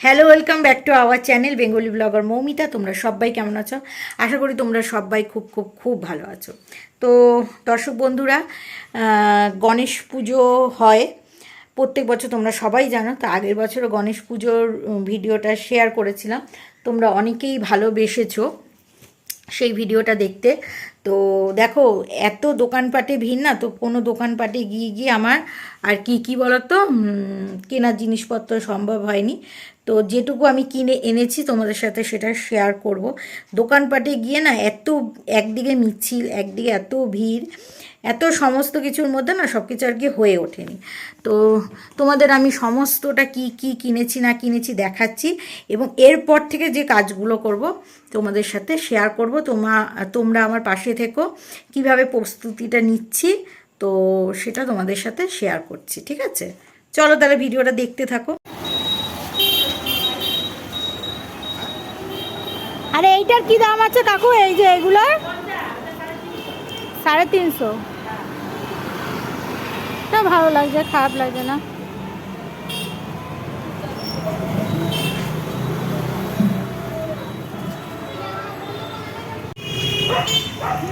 Hello welcome back to our channel Bengali blogger Moumita তোমরা সবাই কেমন আছো? আশা করি তোমরা সবাই খুব খুব খুব ভালো আছো। তো দর্শক বন্ধুরা গণেশ পুজো হয়। প্রত্যেক বছর তোমরা সবাই জানো, তো আগের বছরও গণেশ পুজোর ভিডিওটা শেয়ার করেছিলাম। তোমরা অনেকেই ভালোবেসেছো। সেই ভিডিওটা দেখতে। তো দেখো, এত দোকানপাটে ভিড় না, তো কোনো দোকানপাটে গিয়ে গিয়ে আমার আর কি কি বলতো কেনার জিনিসপত্র সম্ভব হয়নি। তো যেটুকু আমি কিনে এনেছি তোমাদের সাথে সেটা শেয়ার করব। দোকানপাটে গিয়ে না এত একদিকে মিছিল, একদিকে এত ভিড় এত সমস্ত কিছুর মধ্যে না সব কিছু আর কি হয়ে ওঠেনি। তো তোমাদের আমি সমস্তটা কি কি কিনেছি না কিনেছি দেখাচ্ছি এবং এরপর থেকে যে কাজগুলো করব তোমাদের সাথে শেয়ার করব। তোমা, তোমরা আমার পাশে থেকো। কীভাবে প্রস্তুতিটা নিচ্ছি তো সেটা তোমাদের সাথে শেয়ার করছি, ঠিক আছে? চলো তাহলে ভিডিওটা দেখতে থাকো। আরে এইটার কি দাম আছে কাকু? এই যে এগুলোর? সাড়ে তিনশো। এটা ভালো লাগছে খারাপ লাগছে না।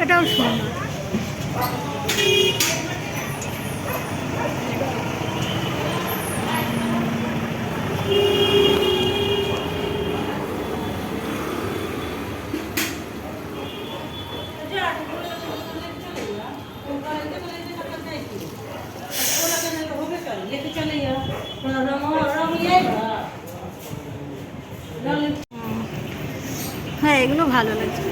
এটাও সুন্দর। হ্যাঁ এগুলো ভালো লাগছে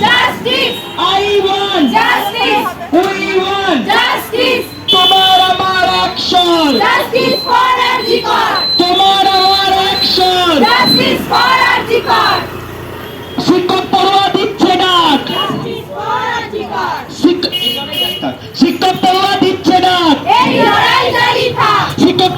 Justice! I want Justice! We want Justice! তোমার আমার অ্যাকশন for Arjikar! তোমার আমার অ্যাকশন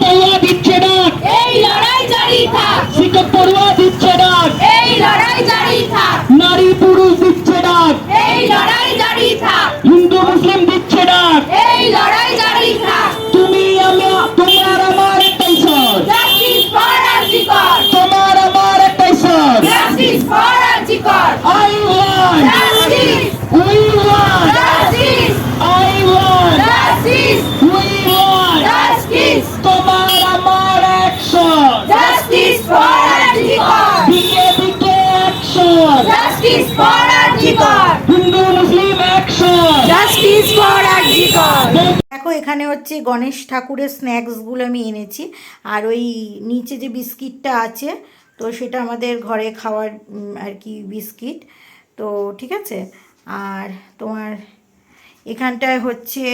পড়ুয়া দিচ্ছে ডাক এই লড়াই জারি থাক। শিক্ষক পড়ুয়া দিচ্ছে ডাক এই লড়াই জারি থাক। নারী পুরুষ দিচ্ছে ডাক এই লড়াই জারি থাক। হিন্দু মুসলিম দিচ্ছে ডাক এই লড়াই জারি থাক। তুমি আমি তোমার আমার একটাই সর। Justice for Arjikar! তোমার আমার একটাই সর। Justice for Arjikar! I want Justice! We দেখো, এখানে হচ্ছে গণেশ ঠাকুরের স্ন্যাক্সগুলো আমি এনেছি। আর ওই নিচে যে বিস্কিটটা আছে, তো সেটা আমাদের ঘরে খাওয়ার আর কি বিস্কিট। তো ঠিক আছে? আর তোমার এখানটায় হচ্ছে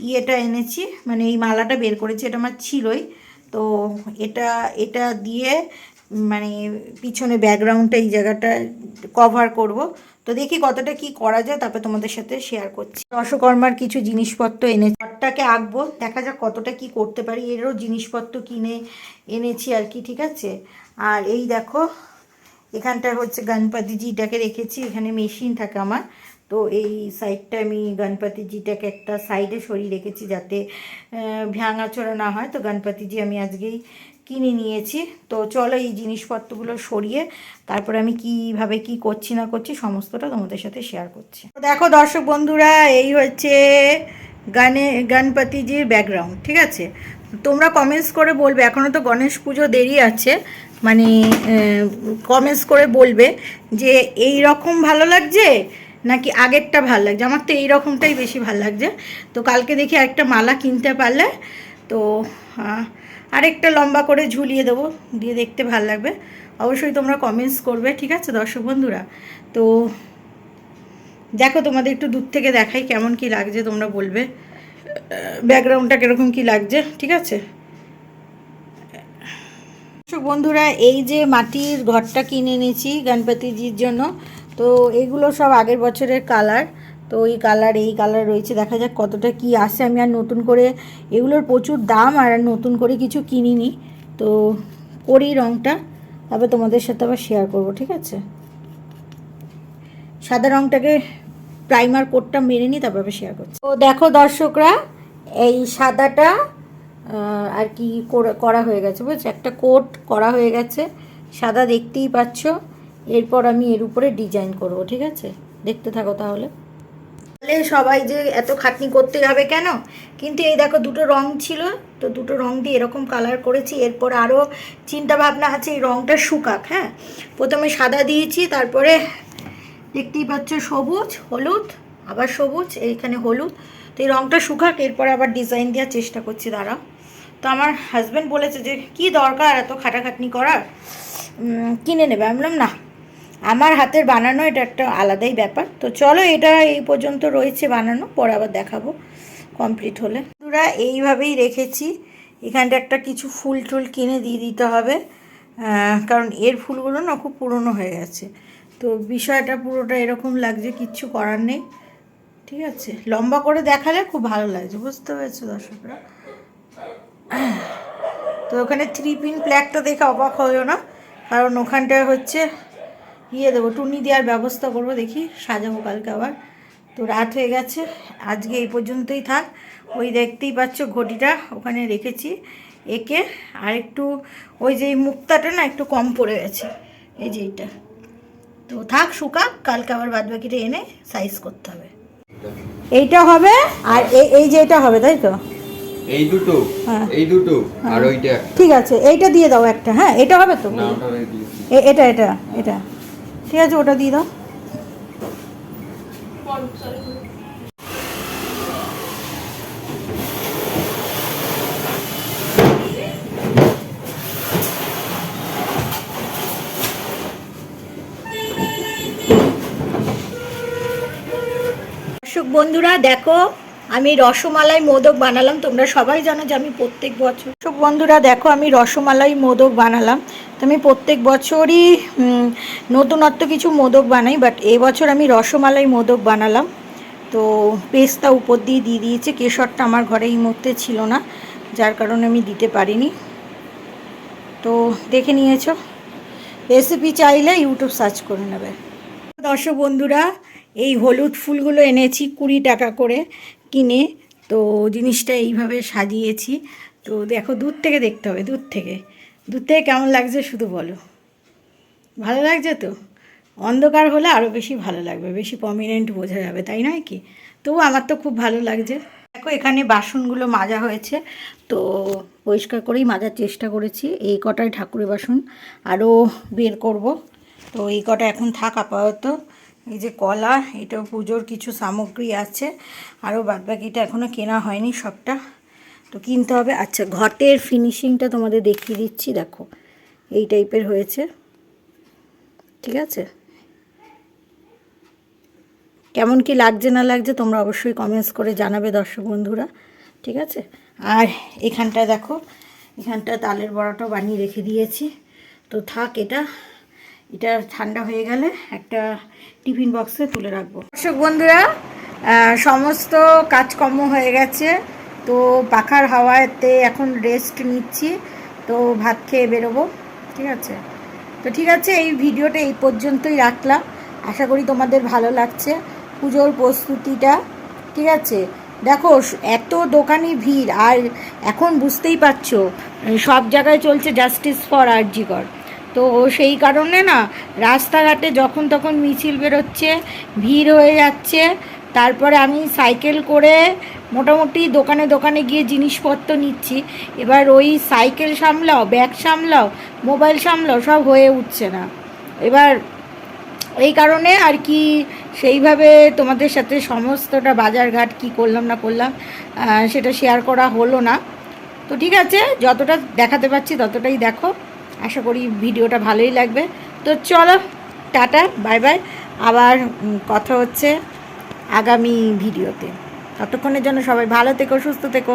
ইয়েটা এনেছি মানে এই মালাটা বের করেছি, এটা আমার ছিলই। তো এটা এটা দিয়ে মানে পিছনে ব্যাকগ্রাউন্ডটা এই জায়গাটা কভার করব। তো দেখি কতটা কি করা যায়, তারপর তোমাদের সাথে শেয়ার করছি। রসকর্মার কিছু জিনিসপত্র এনে ঘরটাকে আঁকবো, দেখা যাক কতটা কি করতে পারি। এরও জিনিসপত্র কিনে এনেছি আর কি, ঠিক আছে? আর এই দেখো এখানটায় হচ্ছে গণপতিজিটাকে রেখেছি, এখানে মেশিন থাকে আমার। তো এই সাইডটা আমি গণপতিজিটাকে একটা সাইডে সরিয়ে রেখেছি যাতে ভাঙাচোরা না হয়। তো গণপতিজি আমি আজকেই কিনে নিয়েছি। তো চলো এই জিনিসপত্রগুলো সরিয়ে তারপর আমি কীভাবে কি করছি না করছি সমস্তটা তোমাদের সাথে শেয়ার করছি। দেখো দর্শক বন্ধুরা, এই হচ্ছে গানে, গণপতিজির ব্যাকগ্রাউন্ড ঠিক আছে? তোমরা কমেন্টস করে বলবে এখনও তো গণেশ পুজো দেরি আছে মানে কমেন্টস করে বলবে যে এই রকম ভালো লাগছে নাকি আগেরটা ভালো লাগছে? আমার তো এই রকমটাই বেশি ভালো লাগছে। তো কালকে দেখি একটা মালা কিনতে পারলে। তো আরেকটা লম্বা করে ঝুলিয়ে দেবো, দিয়ে দেখতে ভালো লাগবে। অবশ্যই তোমরা কমেন্টস করবে, ঠিক আছে দর্শক বন্ধুরা? তো দেখো তোমাদের একটু দূর থেকে দেখাই কেমন কি লাগছে, তোমরা বলবে। ব্যাকগ্রাউন্ডটা কীরকম কি লাগছে, ঠিক আছে? দর্শক বন্ধুরা, এই যে মাটির ঘরটা কিনে এনেছি গণপতিজির জন্য, তো এগুলো সব আগের বছরের কালার তো এই কালার এই কালার রয়েছে। দেখা যাক কতটা কি আসে। আমি আর নতুন করে এগুলোর প্রচুর দাম আর নতুন করে কিছু কিনিনি। তো করি রঙটা তবে তোমাদের সাথে আবার শেয়ার করব, ঠিক আছে? সাদা রঙটাকে প্রাইমার কোটটা মেরে নিই তারপর আবার শেয়ার করছি। তো দেখো দর্শকরা, এই সাদাটা আর কি করা হয়ে গেছে, বুঝছ? একটা কোট করা হয়ে গেছে। সাদা দেখতেই পাচ্ছ। এরপর আমি এর উপরে ডিজাইন করব, ঠিক আছে? দেখতে থাকো তাহলে। তাহলে সবাই যে এত খাটনি করতে যাবে কেন? কিন্তু এই দেখো দুটো রং ছিল, তো দুটো রং দিয়ে এরকম কালার করেছি। এরপর আরও চিন্তা ভাবনা আছে এই রংটা শুকাক হ্যাঁ? প্রথমে সাদা দিয়েছি, তারপরে দেখতেই পাচ্ছ সবুজ, হলুদ, আবার সবুজ, এইখানে হলুদ। তো এই রংটা শুকাক, এরপরে আবার ডিজাইন দেওয়ার চেষ্টা করছি, দাঁড়াও। তো আমার হাজব্যান্ড বলেছে যে, কি দরকার এত খাটাখাটনি করার? কিনে নেবে? আমি বললাম, না। আমার হাতের বানানো এটা একটা আলাদাই ব্যাপার। তো চলো এটা এই পর্যন্ত রয়েছে বানানো, পরে আবার দেখাবো কমপ্লিট হলে। পুরা এইভাবেই রেখেছি। এখানটা একটা কিছু ফুল টুল কিনে দিয়ে দিতে হবে কারণ এর ফুলগুলো না খুব পুরনো হয়ে গেছে। তো বিষয়টা পুরোটা এরকম লাগছে, কিচ্ছু করার নেই। ঠিক আছে? লম্বা করে দেখালে খুব ভালো লাগছে, বুঝতে পেরেছ দর্শকরা? তো ওখানে থ্রি পিন প্ল্যাকটা দেখে অবাক হয়েও না, কারণ ওখানটায় হচ্ছে ইয়ে দেবো টুনি দেওয়ার ব্যবস্থা করব দেখি সাজাবো কালকে আবার। তো রাত হয়ে গেছে আজকে এই পর্যন্তই থাক। ওই দেখতেই পাচ্ছ ঘটিটা ওখানে রেখেছি। একে আর একটু ওই যে মুক্তাটা না একটু কম পড়ে গেছে এই যে এইটা। তো থাক শুকাক কালকে আবার বাদ বাকিটা এনে সাইজ করতে হবে। এইটা হবে আর এই যে এটা হবে তাই তো? এই দুটো হ্যাঁ। এই দুটো আর ওইটা ঠিক আছে এইটা দিয়ে দাও একটা হ্যাঁ এটা হবে তো? এটা এটা এটা। ঠিক আছে ওটা দিয়ে দাও। দর্শক বন্ধুরা দেখো আমি রসমালাই মোদক বানালাম, তোমরা সবাই জানো যে আমি প্রত্যেক বছর দর্শক বন্ধুরা, দেখো আমি রসমালাই মোদক বানালাম। তো আমি প্রত্যেক বছরই নতুনত্ব কিছু মোদক বানাই বাট এবছর আমি রসমালাই মোদক বানালাম। তো পেস্তা উপর দিয়ে দিয়ে দিয়েছে, কেশরটা আমার ঘরে এই মুহূর্তে ছিল না, যার কারণে আমি দিতে পারিনি। তো দেখে নিয়েছ রেসিপি চাইলে ইউটিউব সার্চ করে নেবে। দর্শক বন্ধুরা, এই হলুদ ফুলগুলো এনেছি কুড়ি টাকা করে। কিনে তো জিনিসটা এইভাবে সাজিয়েছি। তো দেখো, দূর থেকে দেখতে হবে, দূর থেকে। দূর থেকে কেমন লাগছে শুধু বলো। ভালো লাগছে তো? অন্ধকার হলে আরও বেশি ভালো লাগবে, বেশি প্রমিনেন্ট বোঝা যাবে, তাই নয় কি? তবু আমার তো খুব ভালো লাগছে। দেখো, এখানে বাসনগুলো মাজা হয়েছে, তো পরিষ্কার করেই মাজার চেষ্টা করেছি। এই কটাই ঠাকুরের বাসন আরও বের করব। তো এই কটা এখন থাক আপাতত। এই যে কলা এটাও পুজোর কিছু সামগ্রী আছে। আরও বাদবাকিটা এখনও কেনা হয়নি সবটা। তো কিনতে হবে। আচ্ছা ঘটের ফিনিশিংটা তোমাদের দেখিয়ে দিচ্ছি, দেখো। এই টাইপের হয়েছে। ঠিক আছে? কেমন কি লাগছে, না লাগছে, তোমরা অবশ্যই কমেন্টস করে জানাবে দর্শক বন্ধুরা। ঠিক আছে? আর এখানটা দেখো, এখানটা তালের বড়াটাও বানিয়ে রেখে দিয়েছি। তো থাক এটা। এটা ঠান্ডা হয়ে গেলে একটা টিফিন বক্সে তুলে রাখব। দর্শক বন্ধুরা সমস্ত কাজকর্ম হয়ে গেছে, তো পাখার হাওয়াতে এখন রেস্ট নিচ্ছি, তো ভাত খেয়ে বেরোবো, ঠিক আছে? তো ঠিক আছে, এই ভিডিওটা এই পর্যন্তই রাখলাম। আশা করি তোমাদের ভালো লাগছে, পুজোর প্রস্তুতিটা, ঠিক আছে? দেখো, এত দোকানি ভিড়, আর এখন বুঝতেই পারছ, সব জায়গায় চলছে জাস্টিস ফর আরজিকর। তো সেই কারণে না, রাস্তাঘাটে যখন তখন মিছিল বেরোচ্ছে, ভিড় হয়ে যাচ্ছে। তারপরে আমি সাইকেল করে মোটামুটি দোকানে দোকানে গিয়ে জিনিসপত্র নিচ্ছি। এবার ওই সাইকেল সামলাও, ব্যাগ সামলাও, মোবাইল সামলাও, সব হয়ে উঠছে না। এবার এই কারণে আর কি সেইভাবে তোমাদের সাথে সমস্তটা বাজারঘাট কি করলাম না করলাম সেটা শেয়ার করা হলো না। তো ঠিক আছে, যতটা দেখাতে পাচ্ছি ততটাই দেখো। আশা করি ভিডিওটা ভালোই লাগবে। তো চলো, টাটা, বাই বাই। আবার কথা হচ্ছে আগামী ভিডিওতে। ততক্ষণের জন্য সবাই ভালো থেকো, সুস্থ থেকো।